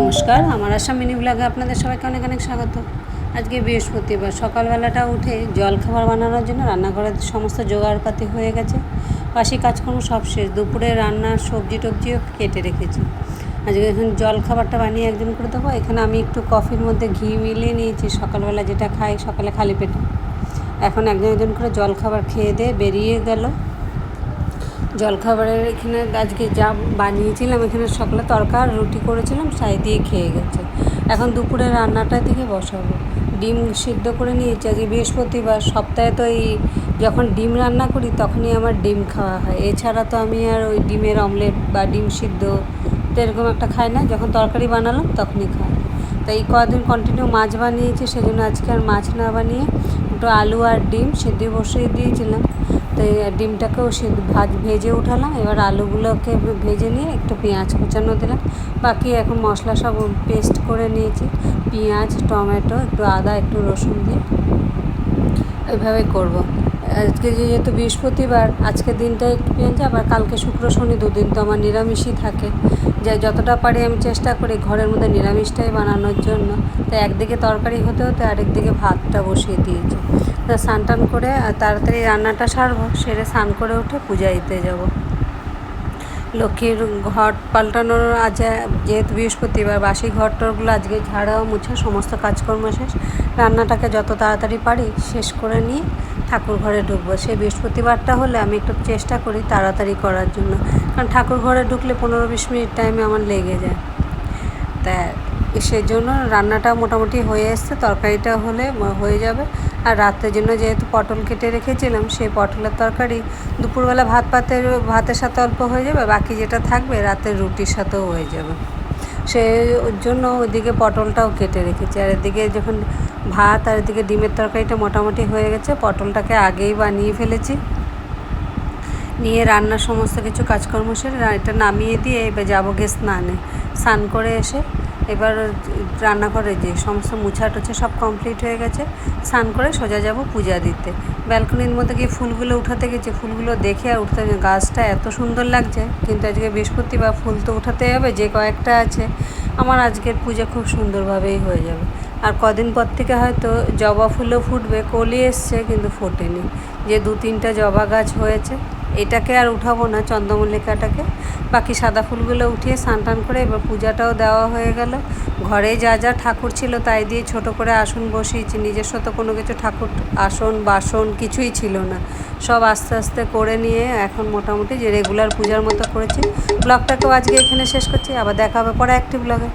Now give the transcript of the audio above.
নমস্কার, আমার আশা মিনি ব্লগে আপনাদের সবাইকে অনেক অনেক স্বাগত। আজকে বৃহস্পতিবার, সকালবেলাটা উঠে জল খাবার বানানোর জন্য রান্নাঘরের সমস্ত জোগাড়পাতি হয়ে গেছে। বাসি কাজকর্ম সব শেষ, দুপুরে রান্নার সবজি টবজিও কেটে রেখেছি। আজকে এখন জল খাবারটা বানিয়ে একজন করে দেবো। এখানে আমি একটু কফির মধ্যে ঘি মিলিয়ে নিয়েছি, সকালবেলা যেটা খাই সকালে খালি পেটে। এখন একজন একজন করে জল খাবার খেয়ে দিয়ে বেরিয়ে গেল। জলখাবারের এখানে আজকে যা বানিয়েছিলাম, এখানে সকালে তরকা আর রুটি করেছিলাম, সাই দিয়ে খেয়ে গেছে। এখন দুপুরে রান্নাটা দিকে বসাবো। ডিম সিদ্ধ করে নিয়েছি, আজকে বৃহস্পতিবার, সপ্তাহে তো এই যখন ডিম রান্না করি, তখনই আমার ডিম খাওয়া হয়। এছাড়া তো আমি আর ওই ডিমের অমলেট বা ডিম সিদ্ধ তো এরকম একটা খাই না, যখন তরকারি বানালাম তখনই খাই। তো এই কদিন কন্টিনিউ মাছ বানিয়েছি, সেজন্য আজকে আর মাছ না বানিয়ে একটু আলু আর ডিম সিদ্ধ বসিয়ে দিয়েছিলাম। তো ডিমটাকেও সে ভাজ, ভেজে উঠালাম। এবার আলুগুলোকে ভেজে নিয়ে একটু পেঁয়াজ কুচানো দিলাম। বাকি এখন মশলা সব পেস্ট করে নিয়েছি। পেঁয়াজ, টমেটো, একটু আদা, একটু রসুন দিয়ে। এভাবে করব। আজকে যেহেতু বৃহস্পতিবার, আজকে দিনটা একটু পেঁয়াজ আবার কালকে শুক্র শনি দুদিন, তো আমার নিরামিষই থাকে। যে যতটা পারি আমি চেষ্টা করি ঘরের মধ্যে নিরামিষটাই বানানোর জন্য। তো একদিকে তরকারি হতে হতে আরেকদিকে ভাতটা বসিয়ে দিয়েছি। তা স্নান টান করে তাড়াতাড়ি রান্নাটা সারবো, সেরে স্নান করে উঠে পূজা দিতে যাব। লক্ষ্মীর ঘট পাল্টানোর আজ যেহেতু বৃহস্পতিবার, বাসি ঘর টরগুলো আজকে ঝাড়া মুছা, সমস্ত কাজকর্ম শেষ। রান্নাটাকে যত তাড়াতাড়ি পারি শেষ করে নিয়ে ঠাকুর ঘরে ঢুকবো। সেই বৃহস্পতিবারটা হলে আমি একটু চেষ্টা করি তাড়াতাড়ি করার জন্য। কারণ ঠাকুর ঘরে ঢুকলে পনেরো বিশ মিনিট টাইমে আমার লেগে যায়। তা সেই জন্য রান্নাটা মোটামুটি হয়ে এসছে। তরকারিটা হলে হয়ে যাবে। আর রাতের জন্য যেহেতু পটল কেটে রেখেছিলাম, সেই পটলের তরকারি দুপুরবেলা ভাত পাতের, ভাতের সাথে অল্প হয়ে যাবে, বাকি যেটা থাকবে রাতের রুটির সাথেও হয়ে যাবে। সেই জন্য ওইদিকে পটলটাও কেটে রেখেছি। আর এদিকে যখন ভাত আর এদিকে ডিমের তরকারিটা মোটামুটি হয়ে গেছে, পটলটাকে আগেই বানিয়ে ফেলেছি। নিয়ে রান্নার সমস্ত কিছু কাজকর্ম সেরে এটা নামিয়ে দিয়ে এবার যাব গে স্নানে। স্নান করে এসে এবার রান্নাঘরে যে সমস্ত মুছা টুছা সব কমপ্লিট হয়ে গেছে। স্নান করে সোজা যাব পূজা দিতে। ব্যালকনির মধ্যে গিয়ে ফুলগুলো উঠাতে গেছে, ফুলগুলো দেখে আর উঠতে গাছটা এত সুন্দর লাগছে, কিন্তু আজকে বৃহস্পতিবার ফুল তো উঠাতে হবে, যে কয়েকটা আছে। আমার আজকের পূজা খুব সুন্দরভাবেই হয়ে যাবে। আর কদিন পর থেকে হয়তো জবা ফুলও ফুটবে, কলি এসছে, কিন্তু ফোটেনি। যে দু তিনটা জবা গাছ হয়েছে এটাকে আর উঠাবো না চন্দ্রমল্লিকাটাকে। বাকি সাদা ফুলগুলো উঠিয়ে স্নান টান করে এবার পূজাটাও দেওয়া হয়ে গেল। ঘরে যা যা ঠাকুর ছিল তাই দিয়ে ছোট করে আসন বসিয়েছি। নিজস্ব তো কোনো কিছু ঠাকুর আসন, বাসন কিছুই ছিল না। সব আস্তে আস্তে করে নিয়ে এখন মোটামুটি যে রেগুলার পূজার মতো করেছি। ব্লগটাকেও আজকে এখানে শেষ করছি। আবার দেখা হবে পরে একটি ব্লগে।